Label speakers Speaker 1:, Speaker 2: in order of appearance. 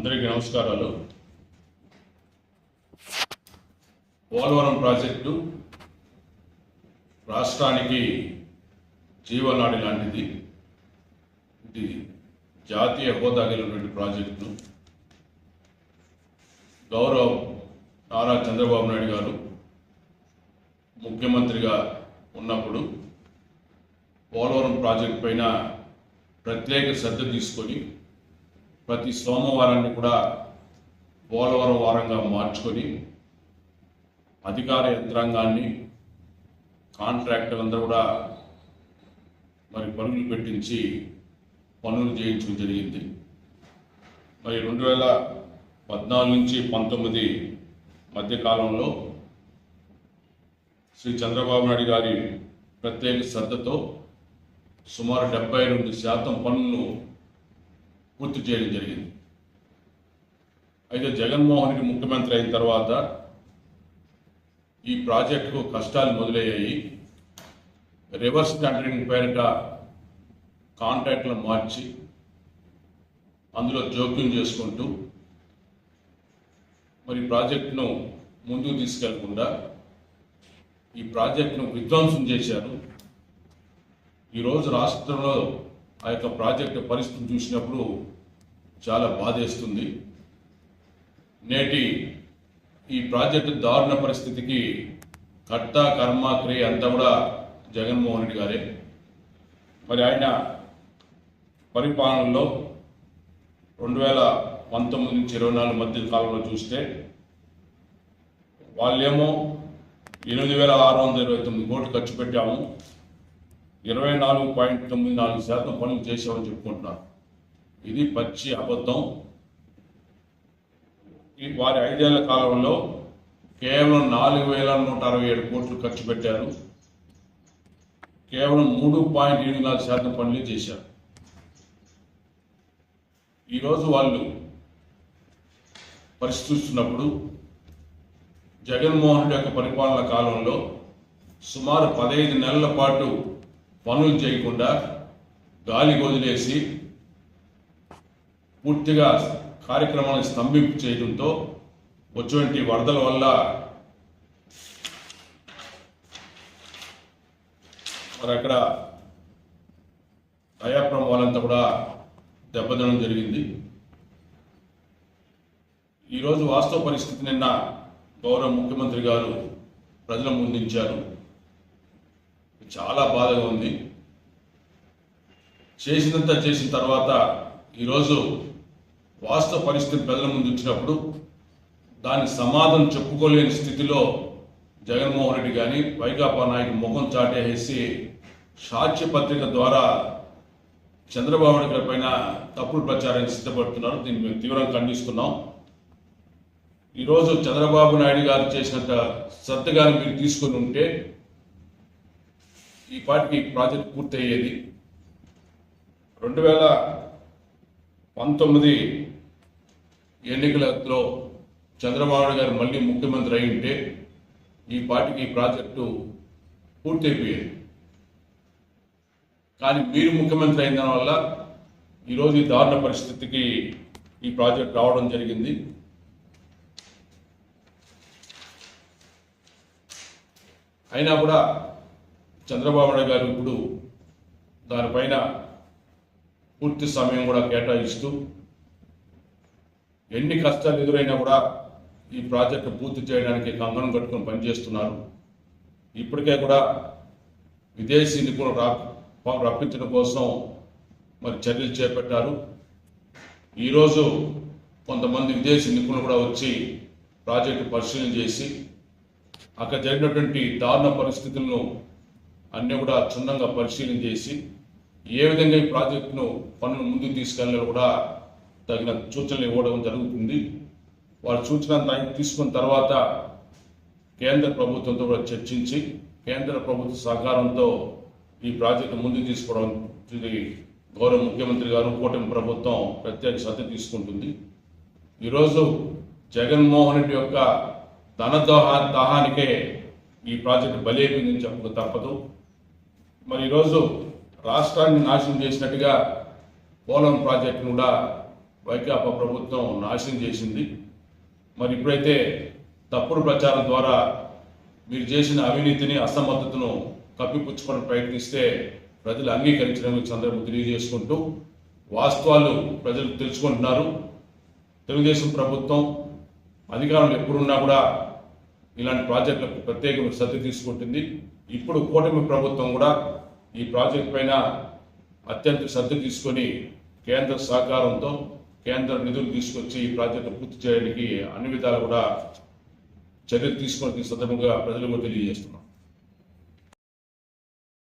Speaker 1: అందరికీ నమస్కారాలు. పోలవరం ప్రాజెక్టు రాష్ట్రానికి జీవనాడి లాంటిది. ఇది జాతీయ హోదా కలిగినటువంటి ప్రాజెక్టును గౌరవ నారా చంద్రబాబు నాయుడు గారు ముఖ్యమంత్రిగా ఉన్నప్పుడు పోలవరం ప్రాజెక్టు పైన ప్రత్యేక శ్రద్ధ తీసుకొని ప్రతి సోమవారాన్ని కూడా పోలవరం వారంగా మార్చుకొని అధికార యంత్రాంగాన్ని కాంట్రాక్టర్లందరూ కూడా మరి పనులు పెట్టించి పనులు చేయించడం జరిగింది. మరి రెండు వేల పద్నాలుగు నుంచి పంతొమ్మిది మధ్యకాలంలో శ్రీ చంద్రబాబు నాయుడు గారి ప్రత్యేక శ్రద్ధతో సుమారు డెబ్బై రెండు శాతం పనులను పూర్తి చేయడం జరిగింది. అయితే జగన్మోహన్ రెడ్డి ముఖ్యమంత్రి అయిన తర్వాత ఈ ప్రాజెక్టుకు కష్టాలు మొదలయ్యాయి. రివర్స్ టెండరింగ్ పేరిట కాంట్రాక్ట్లను మార్చి అందులో జోక్యం చేసుకుంటూ మరి ప్రాజెక్టును ముందుకు తీసుకెళ్ళకుండా ఈ ప్రాజెక్టును విధ్వంసం చేశారు. ఈరోజు రాష్ట్రంలో ఆ యొక్క ప్రాజెక్టు పరిస్థితిని చూసినప్పుడు చాలా బాధేస్తుంది. నేటి ఈ ప్రాజెక్టు దారుణ పరిస్థితికి కర్త కర్మ క్రియ అంతా కూడా జగన్మోహన్ రెడ్డి గారే. మరి ఆయన పరిపాలనలో రెండు వేల పంతొమ్మిది నుంచి ఇరవై నాలుగు మధ్య కాలంలో చూస్తే వాళ్ళేమో ఎనిమిది వేల ఆరు వందల ఇరవై తొమ్మిది కోట్లు ఖర్చు పెట్టాము. ఇరవై నాలుగు పాయింట్ తొమ్మిది నాలుగు శాతం పనులు చేసామని చెప్పుకుంటున్నారు ఇది పచ్చి అబద్ధం. ఈ వారి ఐదేళ్ళ కాలంలో కేవలం నాలుగు వేల నూట అరవై ఏడు కోట్లు ఖర్చు పెట్టారు. కేవలం మూడు పాయింట్ ఏడు నాలుగు శాతం పనులు చేశారు. ఈరోజు వాళ్ళు పరిశీలిస్తున్నప్పుడు జగన్మోహన్ రెడ్డి యొక్క పరిపాలన కాలంలో సుమారు పదహైదు నెలల పాటు పనులు చేయకుండా గాలి వదిలేసి పూర్తిగా కార్యక్రమాన్ని స్తంభింపు చేయడంతో వచ్చినటువంటి వరదల వల్ల మరి అక్కడ దయాపురం వాళ్ళంతా కూడా దెబ్బతినడం జరిగింది. ఈరోజు వాస్తవ పరిస్థితి నిన్న గౌరవ ముఖ్యమంత్రి గారు ప్రజల ముందుంచారు చాలా బాధగా ఉంది. చేసినంత చేసిన తర్వాత ఈరోజు వాస్తవ పరిస్థితి ప్రజల ముందు వచ్చినప్పుడు దాని సమాధానం చెప్పుకోలేని స్థితిలో జగన్మోహన్ రెడ్డి కానీ వైకాపా నాయకు ముఖం చాటేసి సాక్ష్య పత్రిక ద్వారా చంద్రబాబు నాయుడు గారి పైన తప్పుడు ప్రచారాన్ని సిద్ధపడుతున్నారు. దీన్ని మేము తీవ్రంగా ఖండిస్తున్నాం. ఈరోజు చంద్రబాబు నాయుడు గారు చేసినంత శ్రద్ధగాని మీరు తీసుకొని ఉంటే ఈ పాటికి ప్రాజెక్ట్ పూర్తయ్యేది. రెండు వేల పంతొమ్మిది ఎన్నికలలో చంద్రబాబు గారు మళ్ళీ ముఖ్యమంత్రి అయి ఉంటే ఈ పాటికి ఈ ప్రాజెక్టు పూర్తయిపోయేది. కానీ మీరు ముఖ్యమంత్రి అయిన వల్ల ఈరోజు ఈ దారుణ పరిస్థితికి ఈ ప్రాజెక్ట్ రావడం జరిగింది. అయినా కూడా చంద్రబాబు నాయుడు గారు ఇప్పుడు దానిపైన పూర్తి సమయం కూడా కేటాయిస్తూ ఎన్ని కష్టాలు ఎదురైనా కూడా ఈ ప్రాజెక్టు పూర్తి చేయడానికి కంగనం కట్టుకొని పనిచేస్తున్నారు. ఇప్పటికే కూడా విదేశీ నిపుణులు రా రప్పించడం కోసం మరి చర్యలు చేపట్టారు. ఈరోజు కొంతమంది విదేశీ నిపుణులు కూడా వచ్చి ప్రాజెక్టు పరిశీలన చేసి అక్కడ జరిగినటువంటి దారుణ పరిస్థితులను అన్నీ కూడా క్షుణ్ణంగా పరిశీలన చేసి ఏ విధంగా ఈ ప్రాజెక్టును పనులు ముందుకు తీసుకెళ్ళాలో కూడా తగిన సూచనలు ఇవ్వడం జరుగుతుంది. వారి సూచన తీసుకున్న తర్వాత కేంద్ర ప్రభుత్వంతో కూడా చర్చించి కేంద్ర ప్రభుత్వ సహకారంతో ఈ ప్రాజెక్టు ముందుకు తీసుకోవడం గౌరవ ముఖ్యమంత్రి గారు కూటమి ప్రభుత్వం ప్రత్యేక శ్రద్ధ తీసుకుంటుంది. ఈరోజు జగన్మోహన్ రెడ్డి యొక్క ధన దోహ దాహానికే ఈ ప్రాజెక్టు బలైపోయిందని చెప్పక తప్పదు. మరి ఈరోజు రాష్ట్రాన్ని నాశనం చేసినట్టుగా పోలం ప్రాజెక్టును కూడా వైకాపా ప్రభుత్వం నాశనం చేసింది. మరి ఇప్పుడైతే తప్పుడు ప్రచారం ద్వారా మీరు చేసిన అవినీతిని అసమర్థతను కప్పిపుచ్చుకొని ప్రయత్నిస్తే ప్రజలు అంగీకరించడానికి ఈ సందర్భం తెలియజేసుకుంటూ వాస్తవాలు ప్రజలు తెలుసుకుంటున్నారు. తెలుగుదేశం ప్రభుత్వం అధికారంలో ఎప్పుడున్నా కూడా ఇలాంటి ప్రాజెక్టులకు ప్రత్యేకమైన శ్రద్ధ తీసుకుంటుంది. ఇప్పుడు కూటమి ప్రభుత్వం కూడా ఈ ప్రాజెక్ట్ పైన అత్యంత శ్రద్ధ తీసుకొని కేంద్ర సహకారంతో కేంద్ర నిధులు తీసుకొచ్చి ఈ ప్రాజెక్టు పూర్తి చేయడానికి అన్ని విధాలు కూడా చర్యలు తీసుకొని సందర్భంగా ప్రజలకు తెలియజేస్తున్నాం.